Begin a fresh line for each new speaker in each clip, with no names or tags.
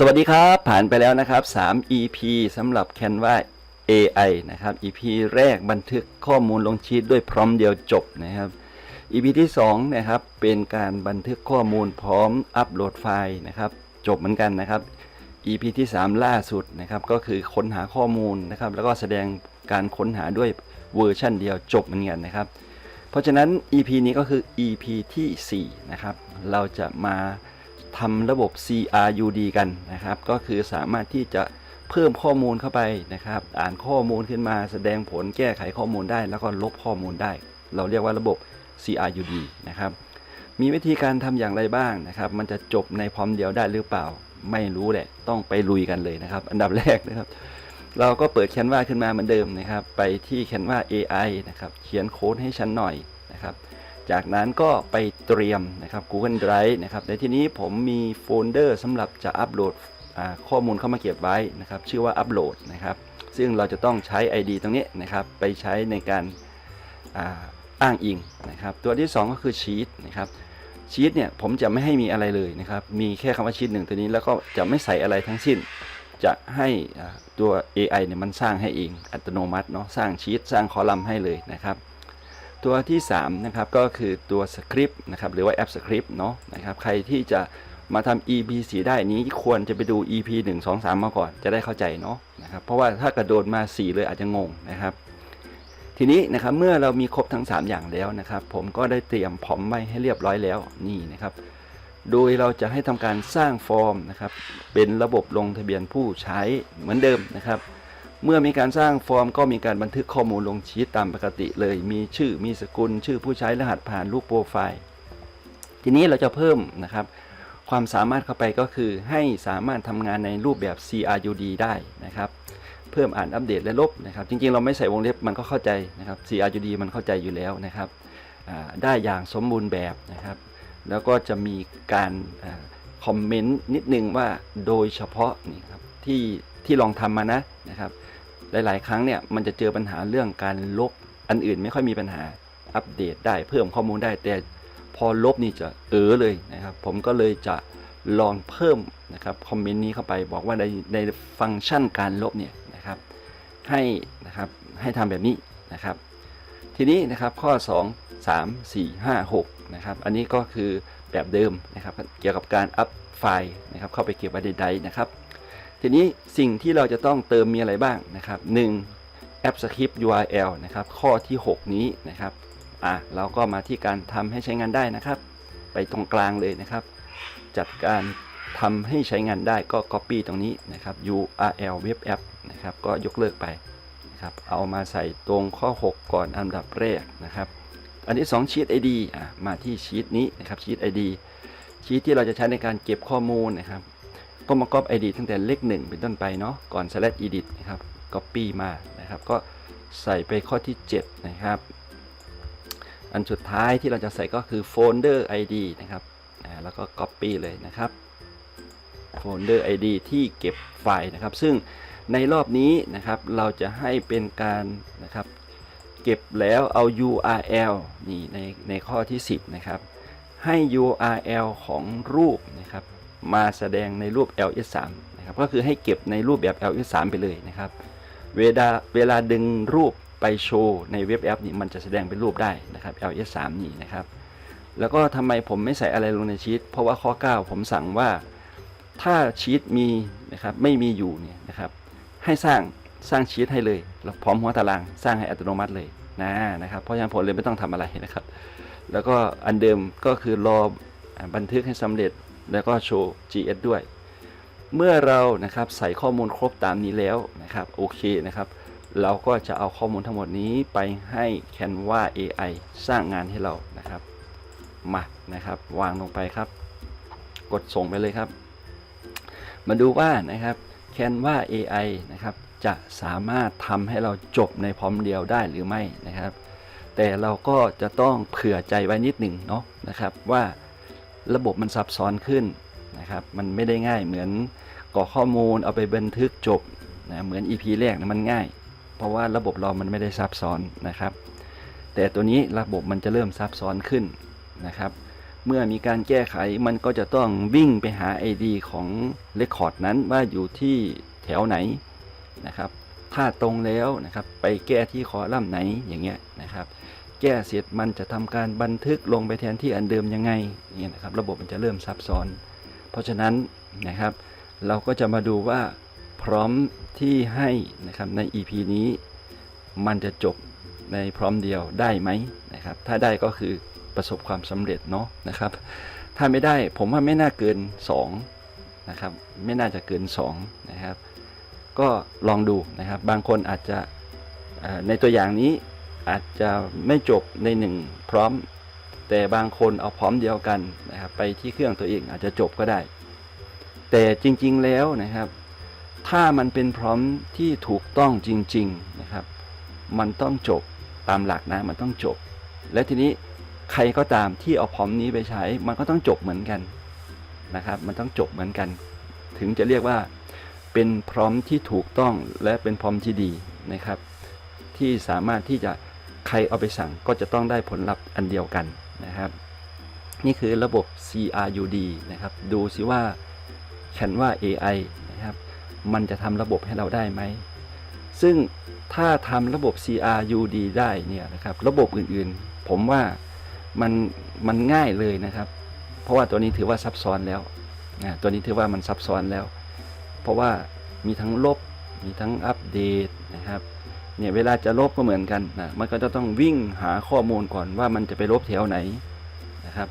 สวัสดีครับ ผ่านไปแล้วนะครับ 3 EP สำหรับ Canva AI นะครับ EP แรกบันทึกข้อมูลลงชีตด้วยพร้อมเดียวจบนะครับ EP ที่2นะครับเป็นการบันทึกข้อมูลพร้อมอัปโหลดไฟล์นะครับจบเหมือนกันนะครับ EP ที่ 3 ล่าสุดนะครับก็คือค้นหาข้อมูลนะครับแล้วก็แสดงการค้นหาด้วยเวอร์ชันเดียวจบเหมือนกันนะครับ เพราะฉะนั้น EP นี้ก็คือ EP ทีสี่4นะครับเราจะมา ทำระบบ CRUD กันนะครับ ก็คือสามารถที่จะเพิ่มข้อมูลเข้าไปนะครับ อ่านข้อมูลขึ้นมาแสดงผลแก้ไขข้อมูลได้ แล้วก็ลบข้อมูลได้ เราเรียกว่าระบบ CRUD นะครับ มีวิธีการทำอย่างไรบ้างนะครับ มันจะจบในพร้อมเดียวได้หรือเปล่า ไม่รู้แหละ ต้องไปลุยกันเลยนะครับ อันดับแรกนะครับ เราก็เปิด Canva ขึ้นมาเหมือนเดิมนะครับ ไปที่ Canva AI นะครับ เขียนโค้ดให้ฉันหน่อยนะครับ จากนั้นก็ไปเตรียมนะครับ Google Drive นะครับในที่นี้ผมมีโฟลเดอร์สำหรับจะอัปโหลดข้อมูลเข้ามาเก็บไว้นะครับ ชื่อว่าอัปโหลดนะครับ ซึ่งเราจะต้องใช้ ID ตรงนี้นะครับ ไปใช้ในการอ,าอ้างอิงนะครับ ตัวที่ 2 ก็คือชีตนะครับชีตเนี่ยผมจะไม่ให้มีอะไรเลยนะครับ มีแค่คำว่าชีตหนึ่งตัวนี้แล้วก็จะไม่ใส่อะไรทั้งสิ้น จะให้ตัว AI เนี่ยมันสร้างให้เองอัตโนมัติเนาะสร้างชีตสร้างคอลัมน์ให้เลยนะครับ ตัวที่3นะครับก็คือตัวสคริปต์นะครับหรือว่าแอปสคริปต์เนาะนะครับใครที่จะมาทำ EP 4ได้นี้ควรจะไปดู EP 1 2 3 มาก่อนจะได้เข้าใจเนาะนะครับเพราะว่าถ้ากระโดดมา 4 เลยอาจจะงงนะครับ ทีนี้นะครับเมื่อเรามีครบทั้ง 3 อย่างแล้วนะครับ ผมก็ได้เตรียมพร้อมไว้ให้เรียบร้อยแล้วนี่นะครับ โดยเราจะให้ทำการสร้างฟอร์มนะครับเป็นระบบลงทะเบียนผู้ใช้เหมือนเดิมนะครับ เมื่อมีการสร้างฟอร์มก็มีการบันทึกข้อมูลลงชีตตามปกติเลย มีชื่อมีสกุล ชื่อผู้ใช้รหัสผ่านรูปโปรไฟล์ทีนี้เราจะเพิ่มนะครับ ความสามารถเข้าไปก็คือให้สามารถทำงานในรูปแบบ CRUD ได้นะครับ เพิ่มอ่านอัปเดตและลบนะครับ จริงๆ เราไม่ใส่วงเล็บมันก็เข้าใจนะครับ CRUD มันเข้าใจอยู่แล้วนะครับได้อย่างสมบูรณ์แบบนะครับ แล้วก็จะมีการคอมเมนต์นิดนึงว่าโดยเฉพาะนี่ครับที่ที่ลองทำมานะนะครับ หลาย ๆ ครั้งเนี่ยมันจะเจอปัญหาเรื่องการลบอันอื่นไม่ค่อยมีปัญหาอัปเดตได้เพิ่มข้อมูลได้ แต่พอลบนี่จะเออเลยนะครับ ผมก็เลยจะลองเพิ่มนะครับคอมเมนต์นี้เข้าไปบอกว่าในในฟังก์ชันการลบเนี่ยนะครับให้นะครับให้ทำแบบนี้นะครับ ทีนี้นะครับข้อ 2 3 4 5 6นะครับอันนี้ก็คือแบบเดิมนะครับเกี่ยวกับการอัพไฟล์นะครับเข้าไปเก็บไว้ในไดรนะครับ ทีนี้สิ่งที่เราจะต้องเติมมีอะไรบ้างนะครับ1 App Script URL นะครับ ข้อที่ 6 นี้นะครับอะเราก็มาที่การทำให้ใช้งานได้นะครับ ไปตรงกลางเลยนะครับ จัดการทำให้ใช้งานได้ก็ Copy ตรงนี้นะครับ URL Web App นะครับ ก็ยกเลิกไปนะครับ เอามาใส่ตรงข้อ 6 ก่อนอันดับแรกนะครับ อันที่2 Sheet ID อะมาที่ชีตนี้นะครับ Sheet ID ชีตที่เราจะใช้ในการเก็บข้อมูลนะครับ ก็มา copy ID ตั้งแต่เลข1เป็นต้นไปเนาะก่อน slash edit นะครับ copy มานะครับก็ใส่ไปข้อที่ 7 นะครับ อันสุดท้ายที่เราจะใส่ก็คือ folder ID นะครับแล้วก็ copy เลยนะครับ folder ID ที่เก็บไฟล์นะครับ ซึ่งในรอบนี้นะครับเราจะให้เป็นการนะครับ เก็บแล้วเอา URL นี่ในในข้อที่ 10 นะครับ ให้ URL ของรูปนะครับ มาแสดงในรูป ls3 นะครับก็คือให้เก็บในรูปแบบ ls3 ไปเลยนะครับเวลาเวลาดึงรูปไปโชว์ในเว็บแอปนี่มันจะแสดงเป็นรูปได้นะครับ ls3 นี่นะครับ แล้วก็ทำไมผมไม่ใส่อะไรลงในชีตเพราะว่าข้อ 9 ผมสั่งว่าถ้าชีตมีนะครับไม่มีอยู่เนี่ยนะครับให้สร้างสร้างชีตให้เลยแล้วพร้อมหัวตารางสร้างให้อัตโนมัติเลยนะนะครับเพราะฉะนั้นผมเลยไม่ต้องทำอะไรนะครับ แล้วก็อันเดิมก็คือรอบันทึกให้สำเร็จ แล้วก็โชว์ GS ด้วย เมื่อเรานะครับใส่ข้อมูลครบตามนี้แล้วนะครับโอเคนะครับ เราก็จะเอาข้อมูลทั้งหมดนี้ไปให้ Canva AI สร้างงานให้เรานะครับมานะครับวางลงไปครับ กดส่งไปเลยครับ มาดูว่านะครับ Canva AI นะครับจะสามารถทำให้เราจบในพร้อมเดียวได้หรือไม่นะครับ แต่เราก็จะต้องเผื่อใจไว้นิดหนึ่งเนาะนะครับว่า ระบบมันซับซ้อนขึ้นนะครับ มันไม่ได้ง่ายเหมือนกรอกข้อมูลเอาไปบันทึกจบนะเหมือน EP แรกนะมันง่าย เพราะว่าระบบเรามันไม่ได้ซับซ้อนนะครับ แต่ตัวนี้ระบบมันจะเริ่มซับซ้อนขึ้นนะครับเเมื่อมีการแก้ไขมันก็จะต้องวิ่งไปหา ID ของเรคคอร์ดนั้นว่าอยู่ที่แถวไหนนะครับ ถ้าตรงแล้วนะครับไปแก้ที่คอลัมน์ไหนอย่างเงี้ยนะครับ แก้เสร็จมันจะทำการบันทึกลงไปแทนที่อันเดิมยังไงอย่างเงี้ยนะครับระบบมันจะเริ่มซับซ้อน เพราะฉะนั้นนะครับ เราก็จะมาดูว่าพร้อมที่ให้นะครับใน EP นี้ มันจะจบในพร้อมเดียวได้ไหมนะครับ ถ้าได้ก็คือประสบความสำเร็จเนาะนะครับ ถ้าไม่ได้ผมว่าไม่น่าเกิน2นะครับไม่น่าจะเกิน2นะครับ ก็ลองดูนะครับ บางคนอาจจะในตัวอย่างนี้ อาจจะไม่จบในหนึ่งพร้อม แต่บางคนเอาพร้อมเดียวกันนะครับไปที่เครื่องตัวเองอาจจะจบก็ได้ แต่จริงๆแล้วนะครับ ถ้ามันเป็นพร้อมที่ถูกต้องจริงๆนะครับ มันต้องจบตามหลักนะมันต้องจบ และทีนี้ใครก็ตามที่เอาพร้อมนี้ไปใช้ มันก็ต้องจบเหมือนกันนะครับ มันต้องจบเหมือนกัน ถึงจะเรียกว่าเป็นพร้อมที่ถูกต้องและเป็นพร้อมที่ดีนะครับ ที่สามารถที่จะ ใครเอาไปสั่งก็จะต้องได้ผลลัพธ์อันเดียวกันนะครับ นี่คือระบบ CRUD นะครับ ดูสิว่า Canva AI นะครับ มันจะทำระบบให้เราได้ไหม ซึ่งถ้าทำระบบ CRUD ได้เนี่ยนะครับ ระบบอื่นๆ ผมว่ามันมันง่ายเลยนะครับ เพราะว่าตัวนี้ถือว่าซับซ้อนแล้วนะตัวนี้ถือว่ามันซับซ้อนแล้ว เพราะว่ามีทั้งลบ มีทั้งอัปเดตนะครับ เนี่ยเวลาจะลบก็เหมือนกันนะมันก็จะต้องวิ่งหาข้อมูลก่อนว่ามันจะไปลบแถวไหนนะครับ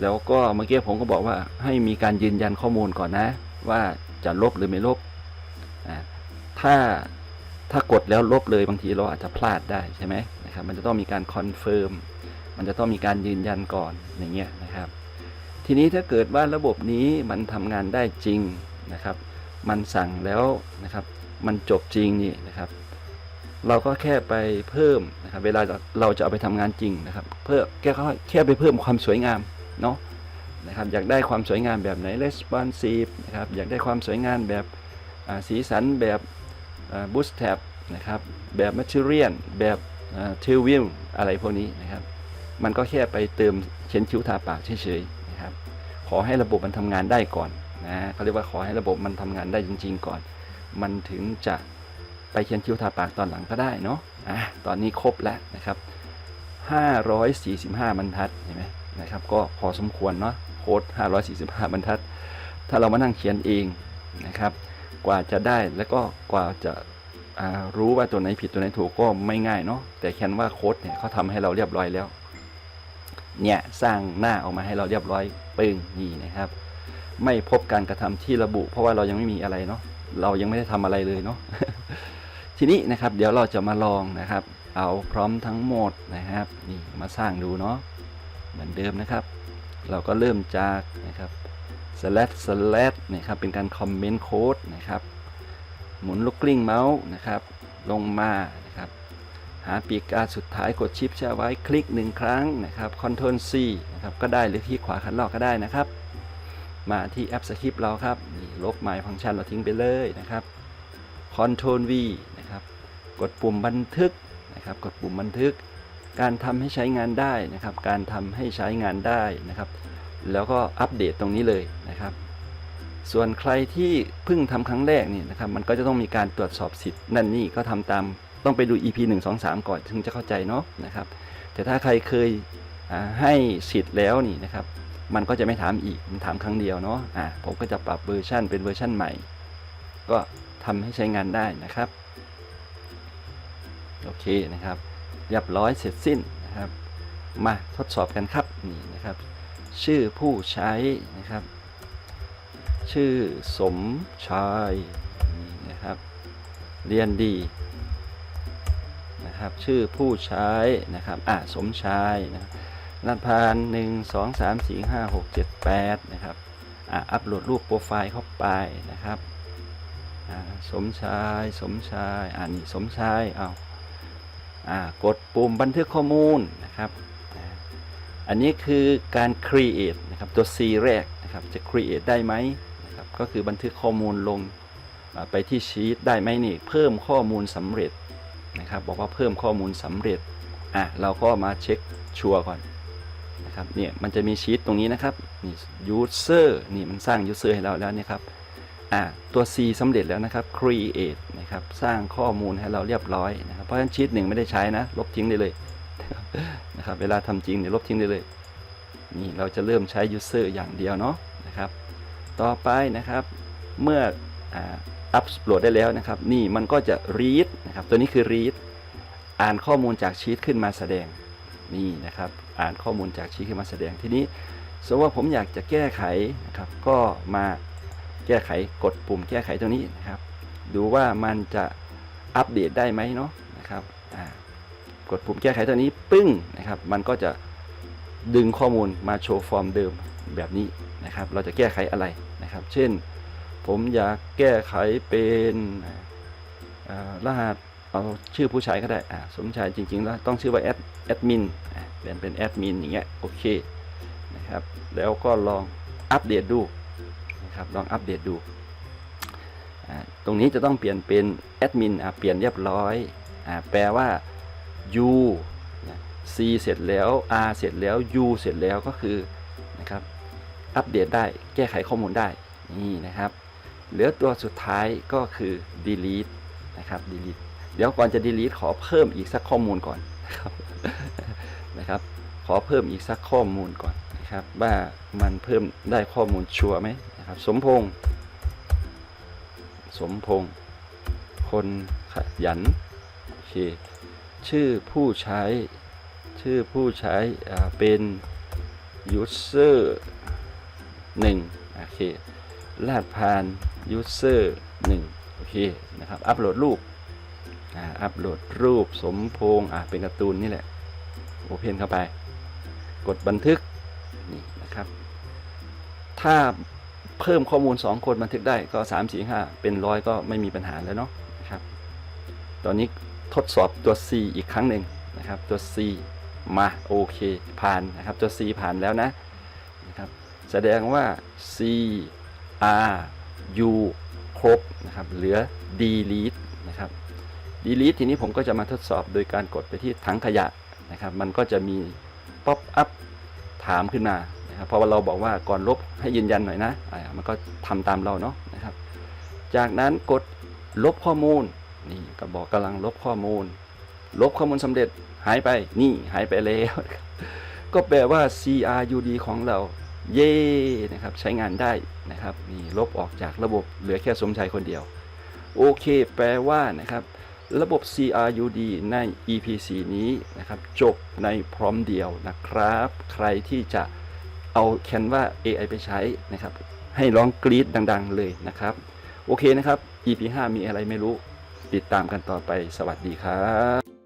แล้วก็เมื่อกี้ผมก็บอกว่าให้มีการยืนยันข้อมูลก่อนนะ ว่าจะลบหรือไม่ลบถ้าถ้ากดแล้วลบเลยบางทีเราอาจจะพลาดได้ใช่ไหมนะครับ มันจะต้องมีการคอนเฟิร์มมันจะต้องมีการยืนยันก่อนอย่างเงี้ยนะครับ ทีนี้ถ้าเกิดว่าระบบนี้มันทำงานได้จริงนะครับ มันสั่งแล้วนะครับ มันจบจริงนี่นะครับ เราก็แค่ไปเพิ่มนะครับเวลาเราจะเอาไปทำงานจริงนะครับ เพื่อแค่แค่ไปเพิ่มความสวยงามเนาะนะครับอยากได้ความสวยงามแบบไหน responsive นะครับอยากได้ความสวยงามแบบสีสันแบบ bootstrap นะครับแบบ material แบบ tail view อะไรพวกนี้นะครับ มันก็แค่ไปเติมเขียนคิ้วทาปากเฉยๆนะครับขอให้ระบบมันทำงานได้ก่อนนะเขาเรียกว่าขอให้ระบบมันทำงานได้จริง ๆ ก่อน มันถึงจะ ไปเขียนคิ้วทาปากตอนหลังก็ได้เนาะอะตอนนี้ครบแล้วนะครับ545บรรทัดเห็นไหมนะครับก็พอสมควรเนาะโค้ด545บรรทัด ถ้าเรามานั่งเขียนเองนะครับ กว่าจะได้แล้วก็กว่าจะารู้ว่าตัวไหนผิดตัวไหนถูกก็ไม่ง่ายเนาะแต่แคนว่าโค้ดเนี่ยเขาทำให้เราเรียบร้อยแล้วเนี่ยสร้างหน้าออกมาให้เราเรียบร้อยปึ้งนี่นะครับ ไม่พบการกระทำที่ระบุ เพราะว่าเรายังไม่มีอะไรเนาะเรายังไม่ได้ทำอะไรเลยเนาะ ทีนี้นะครับเดี๋ยวเราจะมาลองนะครับ เอาพร้อมทั้งหมดนะครับนี่มาสร้างดูเนาะเหมือนเดิมนะครับ เราก็เริ่มจากนะครับ slash slash นะครับเป็นการคอมเมนต์โค้ดนะครับ หมุนลูกกลิ้งเมาส์นะครับ ลงมานะครับ หาปีกกาสุดท้ายกดชิปแช่ไว้คลิกหนึ่งครั้งนะครับ Ctrl C นะครับก็ได้หรือที่ขวาคันลอกก็ได้นะครับ มาที่แอปสคริปต์เราครับนี่ลบหมายฟังก์ชันเราทิ้งไปเลยนะครับ Ctrl V นะครับ กดปุ่มบันทึกนะครับ กดปุ่มบันทึก การทำให้ใช้งานได้นะครับ การทำให้ใช้งานได้นะครับ แล้วก็อัปเดตตรงนี้เลยนะครับ ส่วนใครที่เพิ่งทำครั้งแรกนี่นะครับ มันก็จะต้องมีการตรวจสอบสิทธิ์นั่นนี่ก็ทำตามต้องไปดู EP 1 2 3 ก่อนถึงจะเข้าใจเนาะนะครับ แต่ถ้าใครเคยให้สิทธิ์แล้วนี่นะครับ มันก็จะไม่ถามอีกมันถามครั้งเดียวเนาะอ่าผมก็จะปรับเวอร์ชันเป็นเวอร์ชันใหม่ ก็ทำให้ใช้งานได้นะครับ โอเคนะครับเรียบร้อยเสร็จสิ้นนะครับ มาทดสอบกันครับนี่นะครับ ชื่อผู้ใช้นะครับ ชื่อสมชายนี่นะครับ เรียนดีนะครับ ชื่อผู้ใช้นะครับอ่าสมชายนะครับนัดพานหนึ่งสองสามสี่ห้าหกเจ็ดแปดนะครับอ่าอัปโหลดรูปโปรไฟล์เข้าไปนะครับอ่าสมชาย สมชาย อ่านี่สมชาย เอา กดปุ่มบันทึกข้อมูลนะครับอันนี้คือการ create นะครับตัว C แรกนะครับจะ create ได้ไหมนะครับก็คือบันทึกข้อมูลลงไปที่ชีตได้ไหมนี่เพิ่มข้อมูลสำเร็จนะครับบอกว่าเพิ่มข้อมูลสำเร็จอะเราก็มาเช็คชัวร์ก่อนนะครับเนี่ยมันจะมีชีตตรงนี้นะครับนี่ user นี่มันสร้าง user ให้เราแล้วเนี่ยครับ อ่าตัว C สำเร็จแล้วนะครับ create นะครับ สร้างข้อมูลให้เราเรียบร้อยนะครับ เพราะฉะนั้นชีตหนึ่งไม่ได้ใช้นะ ลบทิ้งได้เลยนะครับ เวลาทำจริงเนี่ยลบทิ้งได้เลย นี่เราจะเริ่มใช้ user อย่างเดียวเนาะนะครับ ต่อไปนะครับ เมื่ออ่าอัปโหลดได้แล้วนะครับ นี่มันก็จะ read นะครับ ตัวนี้คือ read อ่านข้อมูลจากชีตขึ้นมาแสดง นี่นะครับ อ่านข้อมูลจากชีตขึ้นมาแสดง ทีนี้สมมติว่าผมอยากจะแก้ไขนะครับ ก็มา แก้ไขกดปุ่มแก้ไขตัวนี้นะครับ ดูว่ามันจะอัปเดตได้ไหมเนาะนะครับกดปุ่มแก้ไขตัวนี้ปึ้งนะครับ มันก็จะดึงข้อมูลมาโชว์ฟอร์มเดิมแบบนี้นะครับ เราจะแก้ไขอะไรนะครับ เช่น ผมอยากแก้ไขเป็นรหัสเอาชื่อผู้ใช้ก็ได้สมชายจริงๆ แล้วต้องชื่อว่าแอดแอดมินเปลี่ยนเป็นแอดมินอย่างเงี้ยโอเคนะครับ แล้วก็ลองอัปเดตดู นะครับลองอัปเดตดู ตรงนี้จะต้องเปลี่ยนเป็นแอดมินเปลี่ยนเรียบร้อยอแปลว่า u c เสร็จแล้ว r เสร็จแล้ว u เสร็จแล้วก็คือนะครับอัปเดตได้แก้ไขข้อมูลได้นี่นะครับ เหลือตัวสุดท้ายก็คือ delete นะครับ delete เดี๋ยวก่อนจะ delete ขอเพิ่มอีกสักข้อมูลก่อนนะครับนะครับ ขอเพิ่มอีกสักข้อมูลก่อนนะครับ ว่ามันเพิ่มได้ข้อมูลชัวร์ไหม นะครับสมพงษ์สมพงษ์คนขยันโอเคชื่อผู้ใช้ชื่อผู้ใช้เป็น user 1โอเครหัสผ่าน user 1โอเคนะครับอัปโหลดรูปอัปโหลดรูปสมพงษ์เป็นการ์ตูนนี่แหละโอเพนเข้าไป กดบันทึกนี่นะครับ ถ้า เพิ่มข้อมูล 2 คนบันทึกได้ก็ 3 4 5 เป็นร้อยก็ไม่มีปัญหาแล้วเนาะนะครับ ตอนนี้ทดสอบตัว C อีกครั้งหนึ่งนะครับ ตัว C มาโอเคผ่านนะครับ ตัว C ผ่านแล้วนะนะครับ แสดงว่า C R U ครบนะครับ เหลือ delete นะครับ delete ทีนี้ผมก็จะมาทดสอบโดยการกดไปที่ถังขยะนะครับ มันก็จะมี pop up ถามขึ้นมา นะครับเพราะว่าเราบอกว่าก่อนลบให้ยืนยันหน่อยนะมันก็ทำตามเราเนาะนะครับ จากนั้นกดลบข้อมูลนี่ก็บอกกำลังลบข้อมูล ลบข้อมูลสำเร็จหายไปนี่หายไปแล้ว ก็แปลว่า CRUD ของเราเย่นะครับใช้งานได้นะครับนี่ลบออกจากระบบเหลือแค่สมชายคนเดียว โอเค แปลว่านะครับ ระบบ CRUD ใน EP4 นี้นะครับ จบในพร้อมเดียวนะครับ ใครที่จะ เอาแคนว่า AI ไปใช้นะครับ ให้ร้องกรี๊ดดัง ๆ เลยนะครับ โอเคนะครับ EP5 มีอะไรไม่รู้ ติดตามกันต่อไปสวัสดีครับ